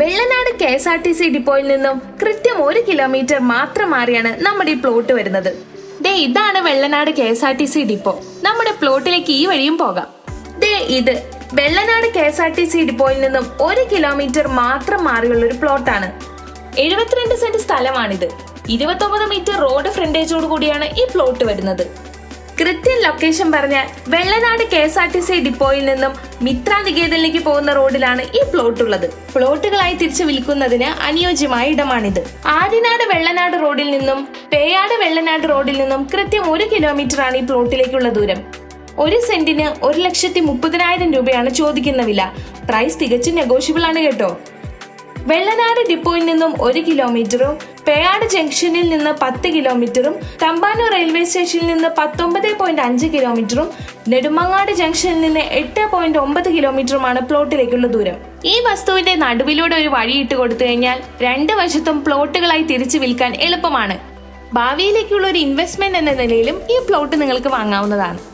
Vellanad K S R T C ഡിപ്പോയിൽ നിന്നും കൃത്യം ഒരു കിലോമീറ്റർ മാത്രം മാറിയാണ് നമ്മുടെ ഈ പ്ലോട്ട് വരുന്നത്. ദേ ഇതാണ് Vellanad K S R T C depot. നമ്മുടെ പ്ലോട്ടിലേക്ക് ഈ വഴിയും പോകാം. ദേ ഇത് Vellanad K S R T C ഡിപ്പോയിൽ നിന്നും ഒരു കിലോമീറ്റർ മാത്രം മാറിയുള്ള ഒരു പ്ലോട്ടാണ് എഴുപത്തിരണ്ട് സെന്റ് സ്ഥലമാണിത്. ഇരുപത്തൊമ്പത് മീറ്റർ റോഡ് ഫ്രണ്ടേജോട് കൂടിയാണ് ഈ പ്ലോട്ട് വരുന്നത്. കൃത്യം ലൊക്കേഷൻ പറഞ്ഞാൽ Vellanad K S R T C ഡിപ്പോയിൽ നിന്നും മിത്ര നികേതനിലേക്ക് പോകുന്ന റോഡിലാണ് ഈ പ്ലോട്ട് ഉള്ളത് പ്ലോട്ടുകളായി തിരിച്ചു വിൽക്കുന്നതിന് അനുയോജ്യമായ ഇടമാണിത്. ആര്യനാട് വെള്ളനാട് റോഡിൽ നിന്നും പേയാട് വെള്ളനാട് റോഡിൽ നിന്നും കൃത്യം ഒരു കിലോമീറ്റർ ആണ് ഈ പ്ലോട്ടിലേക്കുള്ള ദൂരം. ഒരു സെന്റിന് ഒരു ലക്ഷത്തി മുപ്പതിനായിരം രൂപയാണ് ചോദിക്കുന്ന വില. പ്രൈസ് തികച്ചും നെഗോഷ്യബിൾ ആണ് കേട്ടോ. വെള്ളനാട് ഡിപ്പോയിൽ നിന്നും ഒരു കിലോമീറ്ററും പേയാട് ജംഗ്ഷനിൽ നിന്ന് പത്ത് കിലോമീറ്ററും തമ്പാനൂർ റെയിൽവേ സ്റ്റേഷനിൽ നിന്ന് പത്തൊമ്പത് പോയിന്റ് അഞ്ച് കിലോമീറ്ററും നെടുമങ്ങാട് ജംഗ്ഷനിൽ നിന്ന് എട്ട് പോയിന്റ് ഒമ്പത് കിലോമീറ്ററുമാണ് പ്ലോട്ടിലേക്കുള്ള ദൂരം. ഈ വസ്തുവിന്റെ നടുവിലൂടെ ഒരു വഴി ഇട്ട് കൊടുത്തു കഴിഞ്ഞാൽ രണ്ട് വശത്തും പ്ലോട്ടുകളായി തിരിച്ചു വിൽക്കാൻ എളുപ്പമാണ്. ഭാവിയിലേക്കുള്ള ഒരു ഇൻവെസ്റ്റ്മെന്റ് എന്ന നിലയിലും ഈ പ്ലോട്ട് നിങ്ങൾക്ക് വാങ്ങാവുന്നതാണ്.